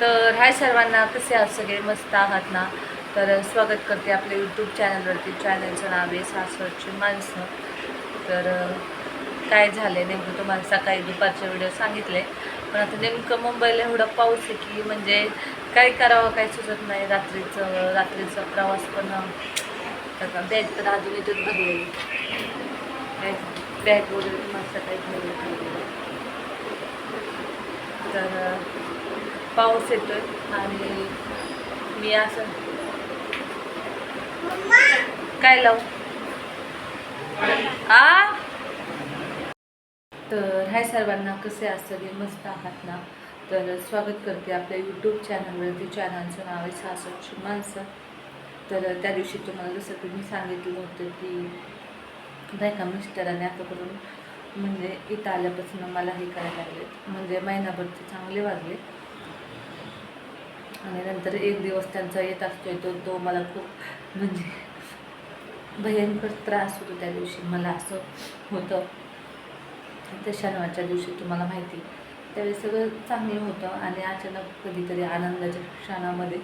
तर हाय सर्वांना कसे आहात सगळे? मस्त आहात ना? तर स्वागत करते आपल्या यूट्यूब चॅनलवरती चॅनलचं नाव आहे सासरची माणसं. तर काय झालं आहे नेमकं तुम्हाला सकाळी दुपारचे व्हिडिओ सांगितले. पण आता नेमकं मुंबईला एवढा पाऊस आहे की म्हणजे काय करावं काय सुचत नाही. रात्रीचं रात्रीचा प्रवास पण बॅग तर अजून इथेच भरलेली बॅग बॅग वगैरे तुम्हाला सकाळी भरलेली तर पाऊस येतो आणि मी असं काय लावू? आ? तर हाय सर्वांना कसे आहात सगळे? मस्त आहात ना? तर स्वागत करते आपल्या यूट्यूब चॅनलवरती चॅनलचं नाव आहे सासरची माणसं. तर त्या दिवशी तुम्हाला जसं की मी सांगितलं होतं की नाही का मिस्टरांनी आता करून म्हणजे इथं आल्यापासून मला हे करायला लागले म्हणजे महिनाभर ते चांगले वागले आणि नंतर एक दिवस त्यांचा येत असतोय तो तो मला खूप म्हणजे भयंकर त्रास होतो त्या दिवशी. मला असं होतं. त्या शनिवारच्या दिवशी तुम्हाला माहिती. त्यावेळी सगळं चांगलं होतं आणि अचानक कधीतरी आनंदाच्या क्षणामध्ये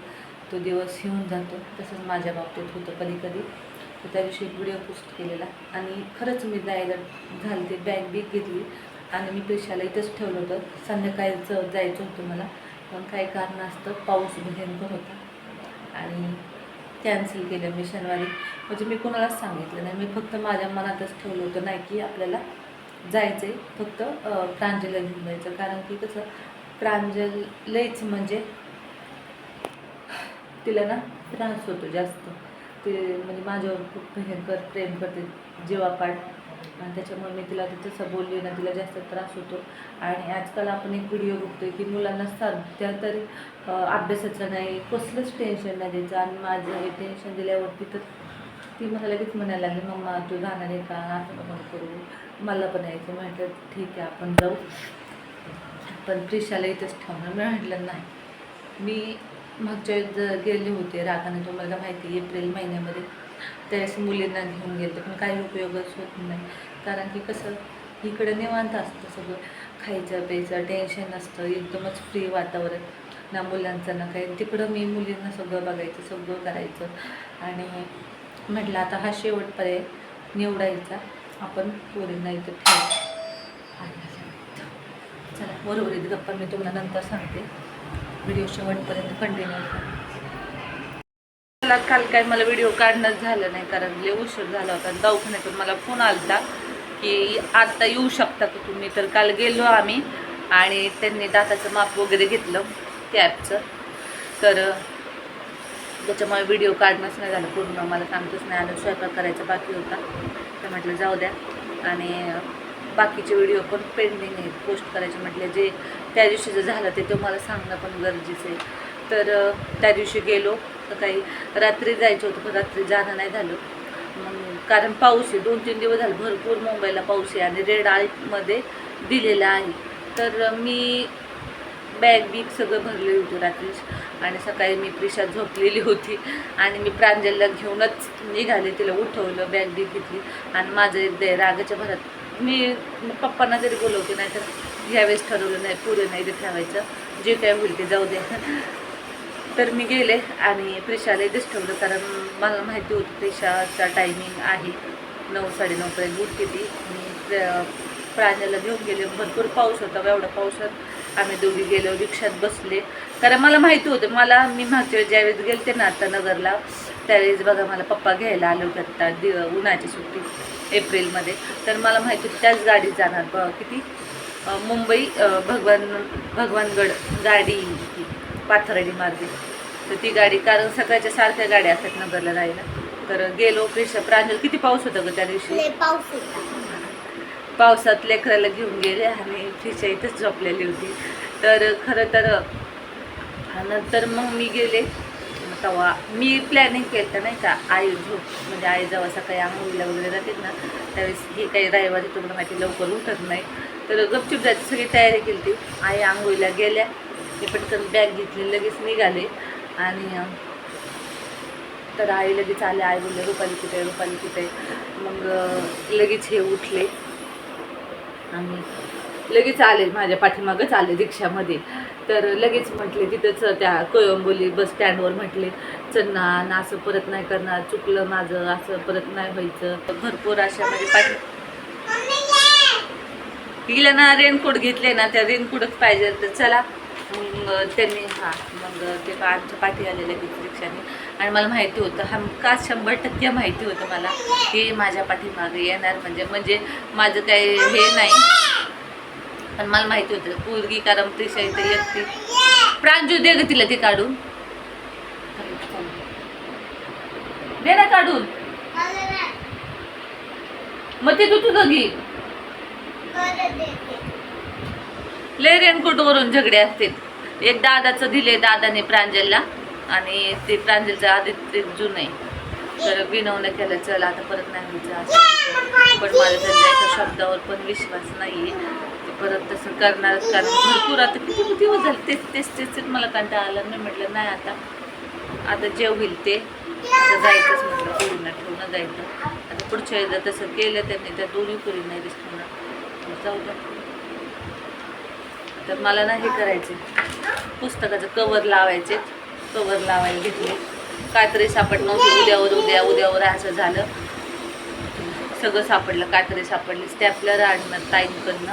तो दिवस येऊन जातो. तसंच माझ्या बाबतीत होतं कधी कधी तर त्या दिवशी एक व्हिडिओ पोस्ट केलेला. आणि खरंच मी जायला झाली ते बॅग बीग घेतली. आणि मी पैशाला इथंच ठेवलं होतं. संध्याकाळचं जायचं होतं मला. पण काही कारणास्तव पाऊस भयंकर होता. आणि कॅन्सल केलं मी शनिवारी. म्हणजे मी कोणालाच सांगितलं नाही. मी फक्त माझ्या मनातच ठेवलं होतं नाही की आपल्याला जायचं आहे फक्त अं, प्रांजलला घेऊन जायचं. कारण की कसं प्रांजल म्हणजे तिला ना त्रास होतो जास्त. ते म्हणजे माझ्यावर खूप भयंकर प्रेम करते. जीवापाड आणि त्याच्यामुळे मी तिला ते तसं बोलली ना तिला जास्त त्रास होतो. आणि आजकाल आपण एक व्हिडिओ बघतोय की मुलांना सध्या तरी अभ्यासाचं नाही कसलंच टेन्शन नाही द्यायचं. आणि माझं हे टेन्शन दिल्यावरती तर ती मला लगेच म्हणायला लागली मम्मा तू जाणार आहे का? असं पण करू. मला पण यायचं म्हटलं ठीक आहे आपण जाऊ. पण प्रिशाला इथंच ठेवणार मी म्हटलं नाही. मी मागच्या वेळेस गेले होते रागाने तुम्हाला माहिती आहे, एप्रिल महिन्यामध्ये त्यावेळेस मुलींना घेऊन गेले पण काही उपयोगच होत नाही. कारण की कसं इकडं निवांत असतं सगळं. खायचं प्यायचं टेन्शन नसतं एकदमच फ्री वातावरण. ना मुलांचं ना काही. तिकडं मी मुलींना सगळं बघायचं सगळं करायचं. आणि म्हटलं आता हा शेवट पर्याय निवडायचा. आपण पोरींना इथं ठेवू चला बरोबर इथं गप्पा मी तुम्हाला नंतर सांगते. व्हिडिओ शेवटपर्यंत कंटिन्यू मला काल काय मला व्हिडिओ काढणंच झालं नाही कारण लय उशीर झाला होता. दवाखान्यातून मला फोन आलता की आत्ता येऊ शकता का तुम्ही? तर काल गेलो आम्ही आणि त्यांनी दाताचं माप वगैरे घेतलं कॅबचं तर त्याच्यामुळे व्हिडिओ काढणंच नाही झालं पूर्ण. मला सांगतच नाही आलं. स्वयंपाक करायचा बाकी होता. तर म्हटलं जाऊ द्या. आणि बाकीचे व्हिडिओ पण पेंडिंग आहेत. पोस्ट करायचे म्हटलं जे त्या दिवशी जे झालं ते तुम्हाला सांगणं पण गरजेचं आहे. तर त्या दिवशी गेलो. तर काही रात्री जायचं होतं पण रात्री जाणं नाही झालं. मग कारण पाऊस आहे दोन तीन दिवस झाले भरपूर मुंबईला पाऊस आहे आणि रेड आर्टमध्ये दिलेला आहे. तर मी बॅग बीग सगळं भरले होते रात्रीच आणि सकाळी मी प्रिशा झोपलेली होती आणि मी प्रांजलला घेऊनच निघाले तिला उठवलं बॅग बीग घेतली आणि माझं एकदा रागाच्या भरात मी पप्पांना जरी बोलवते नाही तर यावेळेस ठरवलं नाही पुढे नाही ते ठेवायचं जे काय होईल ते जाऊ दे. तर मी गेले आणि प्रिशाला इथेच ठेवलं कारण मला माहिती होती प्रिशाचा टायमिंग आहे. नऊ साडेनऊपर्यंत उठते ती मी प्राण्याला घेऊन गेले. भरपूर पाऊस होता एवढा पावसात आम्ही दोघी गेलो रिक्षात बसले. कारण मला माहिती होतं मला मी मागच्या वेळेस ज्यावेळेस गेलते ना आता नगरला त्यावेळेस बघा मला पप्पा घ्यायला आले होते आत्ता दि उन्हाची सुट्टी एप्रिलमध्ये. तर मला माहिती होती त्याच गाडीत जाणार. ब किती मुंबई भगवान भगवानगड गाडी पाथर्डी मार्गे तर ती गाडी कारण सकाळच्या सारख्या गाड्या असतात नगरला जायला तर गेलो प्रेशर प्रांजल किती पाऊस होता ग त्या दिवशी? पाऊस होता. पावसात लेकराला घेऊन गेले आणि तिच्या इथंच झोपलेली होती. तर खरं तर नंतर मग मी गेले. तेव्हा मी प्लॅनिंग केलं तर नाही का आई झोप म्हणजे आई जेव्हा सकाळी आंघोळीला वगैरे जाते ना त्यावेळेस ही काही रविवारी तुम्हाला माहिती लवकर उठत नाही. तर गपचूप जायची सगळी तयारी केली ती आई आंघोळीला गेल्या. मी पटकन बॅग घेतली लगेच निघाले. आणि तर आई लगेच आले. आई बोलले रुपाली कुठे आहे? रुपाली कुठे आहे? मग लगेच हे उठले. आणि लगेच आले माझ्या पाठीमागच आले रिक्षामध्ये. तर लगेच म्हटले तिथंच त्या कोळंबोली बस स्टँडवर म्हटले चल ना असं परत नाही करणार. चुकलं माझं असं परत नाही व्हायचं. भरपूर अशा म्हणजे पाठी हिला ना रेनकोट घेतले ना त्या रेनकोटच पाहिजे. तर चला मग त्यांनी हां मग ते का आमच्या पाठी आलेल्या तिथे रिक्षाने. आणि मला माहिती होतं हमखास शंभर टक्के माहिती होतं मला की माझ्या पाठीमागे येणार म्हणजे म्हणजे माझं काही हे नाही. पण मला माहिती होतं पोरगी कारण प्रिशा इथे येते प्रांजू दे ग तिला ते काढून. दे ना काढून. मग ते तू तुझं घे. ले रेनकोट वरून झगडे असतील. एक दादाचं दिले दादाने प्रांजलला आणि ते प्रांजलचं आधी ते जुनं. आहे तर विनवणं केलं चल आता परत नाही व्हायचं पण माझ्या त्यांच्या एका शब्दावर पण विश्वास नाही परत तसं करणार कारण भरपूर आता किती किती दिवस झाले तेच तेच तेच मला कंटाळा आला. मी म्हटलं नाही आता आता जे होईल ते. आता जायचंच म्हटलं पोरींना ठेवणं जायचं. आता पुढच्या वेळेला तसं केलं त्यांनी त्या दोन्ही पोरी नाही दिसणार. जाऊ द्या तर मला ना हे करायचे पुस्तकाचं कवर लावायचे. कवर लावायला घेतले. काहीतरी सापडलं नव्हती. उद्यावर उद्या उद्यावर असं झालं. सगळं सापडलं. काहीतरी सापडली. स्टॅपलर आणणार ताईंकडनं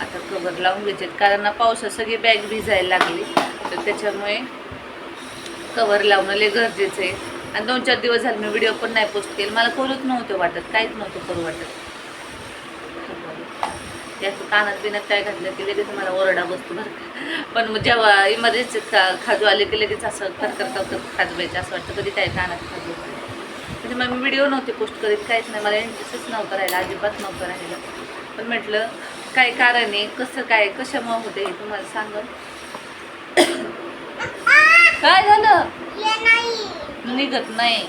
आता कवर लावून घ्यायचे कारण पावसात सगळी बॅग भिजायला लागली. तर त्याच्यामुळे कवर लावणं लय गरजेचं आहे. आणि दोन चार दिवस झाले मी व्हिडिओ पण नाही पोस्ट केले. मला करूच नव्हतं वाटत. काहीच नव्हतं करू वाटत त्याचं कानात बिनात काय घातलं की लगेच मला ओरडा बसतो बरं का. पण मग जेव्हा इमर्जन्सीत खा खाजू आले की लगेच असं खरखर खरखर खाजवायचं असं वाटतं कधी काय कानात खाजू म्हणजे मग मी व्हिडिओ नव्हते पोस्ट करीत काहीच नाही. मला इंटरेस्टच नव्हतं राहिला अजिबात नव्हतं राहिलं. पण म्हटलं काय कारण आहे? कसं काय कशामुळं होते हे तुम्हाला सांग. काय झालं? निघत नाही.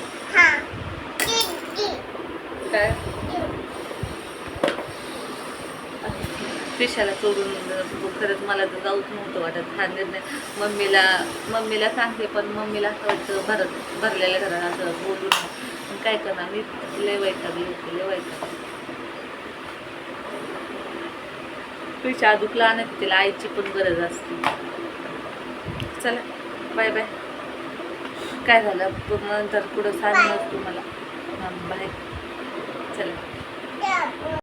काय? पेशाला सोडून खरंच मला तर जाऊच नव्हतं वाटत. हा निर्णय मम्मीला मम्मीला सांगते पण मम्मीला असं वाटतं भरत भरलेल्या घरात असं बोलू पण काय करणार? मी लेवायचा वैतागली होते लेवायचा वैतागली पेशा दुखला आणि तिला आईची पण गरज असते. चला बाय बाय. काय झालं? नंतर पुढं सांगणार तुम्हाला. बाय. चला.